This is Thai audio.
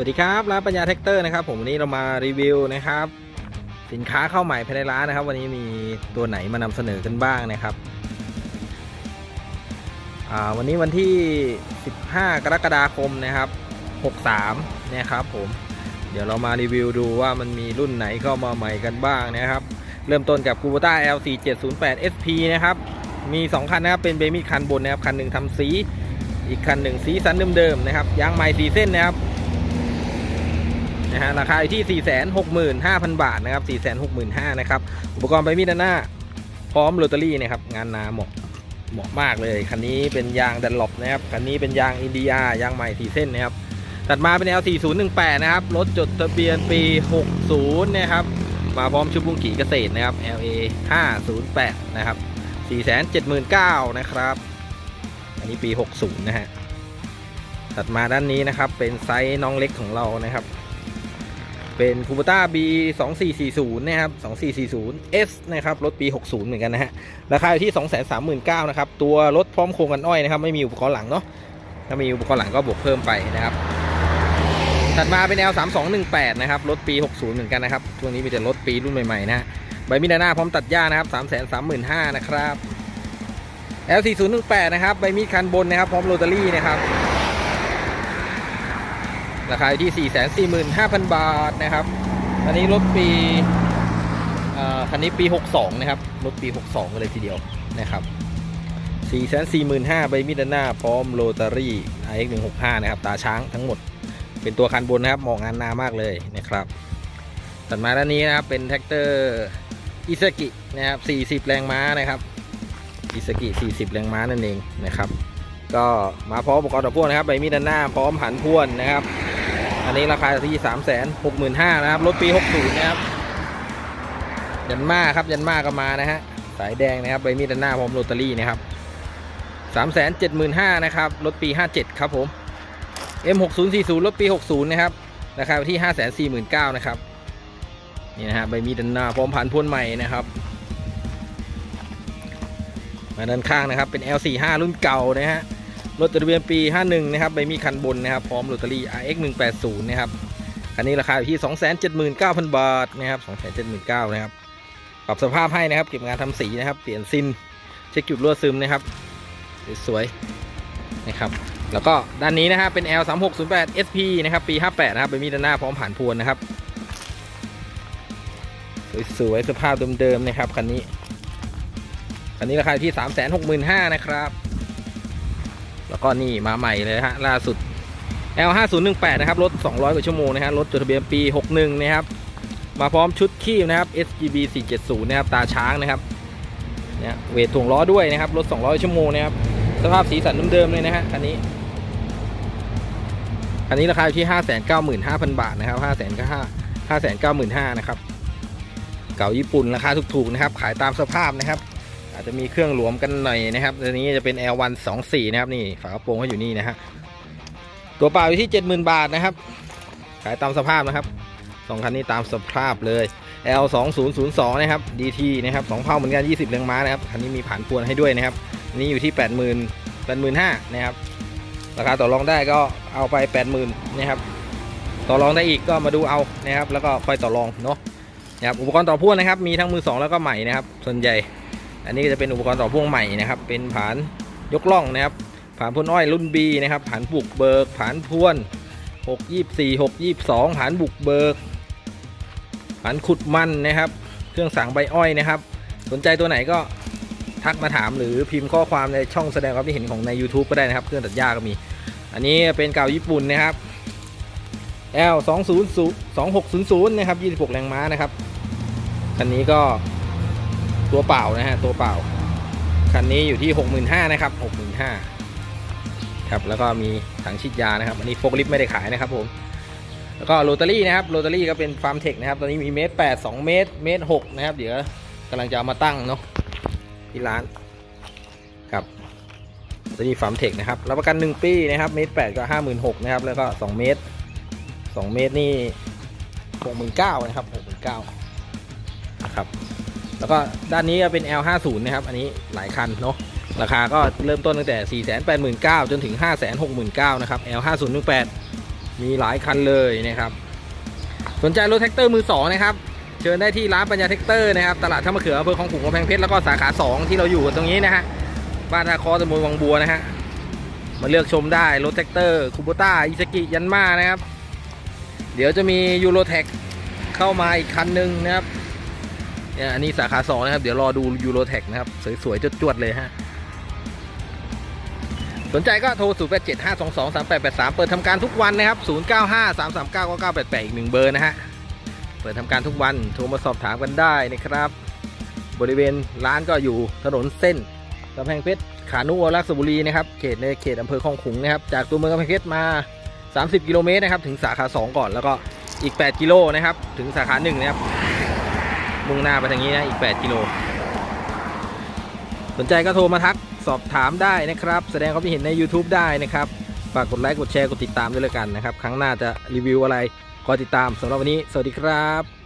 วัสดีครับร้านปัญญาแท็กเตอร์นะครับผมวันนี้เรามารีวิวนะครับ สินค้าเข้าใหม่ภายในร้านนะครับ วันนี้มีตัวไหนมานำเสนอกันบ้างนะครับวันนี้วันที่ 15 กรกฎาคมนะครับ 63นะครับผมเดี๋ยวเรามารีวิวดูว่ามันมีรุ่นไหนเข้ามาใหม่กันบ้างนะครับ เริ่มต้นกับ Kubota L4708 SP นะครับมี 2 คันนะครับเป็นเบมี่คันบนนะครับคันหนึ่งทำสี อีกคันหนึ่งสีสันเดิมๆนะครับยางใหม่สีเส้นนะครับ นะฮะราคาอยู่ที่ 465,000 บาทนะครับ 465,000นะครับ อุปกรณ์ไปมีดด้านหน้า พร้อมโรตารี่นะครับ งานนาเหมาะเหมาะมากเลย คันนี้เป็นยางดันหลบนะครับ คันนี้เป็นยางอินเดียยางใหม่สีเส้นนะครับ ตัดมาเป็น L4018 นะครับ รถจดทะเบียนปี 60 นะครับ มาพร้อมชุดบุ้งกี่เกษตรนะครับ LA 508นะครับ 479,000นะครับ อันนี้ปี 60 นะฮะ ตัดมาด้านนี้นะครับ เป็นไซส์น้องเล็กของเรานะครับ เป็น Kubota B 2440นะครับ2440 S นะครับ รถปี 60 เหมือนกันนะฮะ ราคาอยู่ที่ 239,000นะครับ ตัวรถพร้อมโครงกันอ้อยนะครับ ไม่มีอุปกรณ์หลังเนาะ ถ้ามีอุปกรณ์หลังก็บวกเพิ่มไปนะครับ ถัดมาเป็น L 3218 นะครับ รถปี 60 เหมือนกันนะครับ ช่วงนี้มีแต่รถปีรุ่นใหม่ๆนะฮะ ใบมีดาหน้าพร้อมตัดหญ้านะครับ 335,000นะครับ L 4018 นะครับ ใบมีดคันบนนะครับ พร้อมโรตารี่นะครับ ราคาที่ 445,000 บาทนะครับ อันนี้รถปีอ่อคันนี้ปี 62 นะครับ รถปี 62กันเลยทีเดียวนะครับ 445,000ใบมีดด้านหน้า พร้อมโรตารี่ RX 165 นะครับ ตาช้างทั้งหมด เป็นตัวคันบนนะครับเหมาะงานนามากเลยนะครับตัดมาด้านนี้นะครับ เป็นแท็กเตอร์อิซากินะครับ 40 แรงม้านะครับอิซากิ 40 แรงม้านั่นเองนะครับ ก็มาพร้อมอุปกรณ์ต่อพ่วงนะครับ ใบมีดด้านหน้า พร้อมหันพ่วนนะครับ อันนี้ราคาที่3 6 5 0 0 0นะครับ รถปี60นะครับ ยันมาครับ ยันมาก็มานะฮะ สายแดงนะครับใบมีดด้านหน้าพร้อมโรตารี่นะครับ3 7 5 0 0 0นะครับ รถปี57ครับผม M6040 รถปี 60 นะครับ ราคาที่ 549,000นะครับ นี่นะฮะใบมีดด้านหน้าพร้อมผ่านพ่นใหม่นะครับ มาด้านข้างนะครับเป็น L45 รุ่นเก่านะฮะ รถจดทะเบียนปี 51 นะครับใบมีคันบนนะครับ พร้อมโรตารี่ RX 180 นะครับ คันนี้ราคาอยู่ที่ 279,000 บาทนะครับ 279,000นะครับ ปรับสภาพให้นะครับ เก็บงานทำสีนะครับ เปลี่ยนซิน เช็คจุดรั่วซึมนะครับ สวยๆนะครับ แล้วก็ด้านนี้นะครับเป็น L 3 6 0 8 SP นะครับ ปี 58 นะครับใบมีดด้านหน้าพร้อมผ่านพวนนะครับ สวยๆสภาพเดิมๆนะครับคันนี้ คันนี้ราคาอยู่ที่ 365,000นะครับ แล้วก็นี่มาใหม่เลยฮะล่าสุด L 5 0 1 8 นะครับรถ 200 กว่าชั่วโมงนะฮะรถจดทะเบียนปี 61 นะครับ มาพร้อมชุดคีบนะครับ SGB 470 นะครับตาช้างนะครับเนี่ยเวทถ่วงล้อด้วยนะครับรถ 200 ชั่วโมงนะครับสภาพสีสันเดิมๆเลยนะฮะคันนี้คันนี้ราคาอยู่ที่ 595,000 บาทนะครับ5 595,000นะครับเก่าญี่ปุ่นราคาถูกๆนะครับ ขายตามสภาพนะครับ อาจจะมีเครื่องหลวมกันหน่อยนะครับตัวนี้จะเป็น L1 24นะครับนี่ฝากระโปรงเขาอยู่นี่นะฮะตัวเปล่าอยู่ที่ 70,000 บาทนะครับ ขายตามสภาพนะครับสองคันนี้ตามสภาพเลย L 2 0 0 2นะครับ DT นะครับสองเผาเหมือนกัน 20แรงม้านะครับคันนี้มีผ่านพวนให้ด้วยนะครับนนี้อยู่ที่ 80,000 85,000นะครับ ราคาต่อรองได้ก็เอาไป 80,000นะครับ ต่อรองได้อีกก็มาดูเอานะครับ แล้วก็ค่อยต่อรองเนาะนะครับอุปกรณ์ต่อพ่วงนะครับ มีทั้งมือสองแล้วก็ใหม่นะครับ ส่วนใหญ่ อันนี้ก็จะเป็นอุปกรณ์ต่อพ่วงใหม่นะครับ เป็นผานยกล่องนะครับ ผานพ่นอ้อยรุ่น B นะครับ ผานบุกเบิก ผานพ่วน 6 24 6 22 ผานบุกเบิก ผานขุดมันนะครับ เครื่องสั่งใบอ้อยนะครับ สนใจตัวไหนก็ทักมาถามหรือพิมพ์ข้อความในช่องแสดงความคิดเห็นของใน YouTube ก็ได้นะครับ เครื่องตัดหญ้าก็มี อันนี้เป็นเก่าญี่ปุ่นนะครับ L 2 0 2 6 0 0นะครับ26 แรงม้านะครับ คันนี้ก็ ตัวเปล่านะฮะตัวเปล่า คันนี้อยู่ที่ 65,000นะครับ65,000ครับแล้วก็มีถังฉีดยานะครับ อันนี้โฟกลิฟไม่ได้ขายนะครับผมแล้วก็โรตารี่นะครับโรตารี่ก็เป็นฟาร์มเทคนะครับตอนนี้มีเมตร8 2เมตรเมตร6นะครับ เดี๋ยวกำลังจะเอามาตั้งเนาะที่ร้านครับตัวนี้ฟาร์มเทคนะครับรับประกัน1ปีนะครับเมตร8ก็56,000นะครับแล้วก็2เมตร2เมตรนี่69,000นะครับ69,000นะครับ แล้วก็ด้านนี้ก็เป็น L50 นะครับ อันนี้หลายคันเนาะ ราคาก็เริ่มต้นตั้งแต่ 489,000 จนถึง 569,000 นะครับ L5018 มีหลายคันเลยนะครับ สนใจรถแท็กเตอร์มือสองนะครับ เชิญได้ที่ร้านปัญญาแท็กเตอร์นะครับ ตลาดท่ามะเขืออำเภอคลองขุงกำแพงเพชร แล้วก็สาขา 2 ที่เราอยู่กันตรงนี้นะฮะ บ้านท่าคอตำบลวังบัวนะฮะ มาเลือกชมได้ รถแท็กเตอร์คูโบต้า อิซากิ ยันมานะครับ เดี๋ยวจะมียูโรแท็กเข้ามาอีกคันหนึ่งนะครับ เนี่ยอันนี้สาขาสองนะครับ เดี๋ยวรอดูยูโรแท็กนะครับ สวยๆจวดๆเลยฮะ สนใจก็โทร 0 8 7 5 2 2 3 8 8 3 เปิดทำการทุกวันนะครับ 0 9 5 3 3 9 9 9 8 8 อีกหนึ่งเบอร์นะฮะ เปิดทำการทุกวัน โทรมาสอบถามกันได้นะครับ บริเวณร้านก็อยู่ถนนเส้นกำแพงเพชรขานุวรักษบุรีนะครับ เขตในเขตอำเภอคลองขุงนะครับ จากตัวเมืองกำแพงเพชรมา 30 กิโลเมตรนะครับ ถึงสาขา 2 ก่อน แล้วก็อีก 8 กิโลนะครับ ถึงสาขา 1 นะครับ มุ่งหน้าไปทางนี้นะอีก 8 กิโล สนใจก็โทรมาทักสอบถามได้นะครับ แสดงความคิดเห็นใน YouTube ได้นะครับ ฝากกดไลค์กดแชร์กดติดตามด้วยแล้วกันนะครับ ครั้งหน้าจะรีวิวอะไรคอยติดตามสำหรับวันนี้ สวัสดีครับ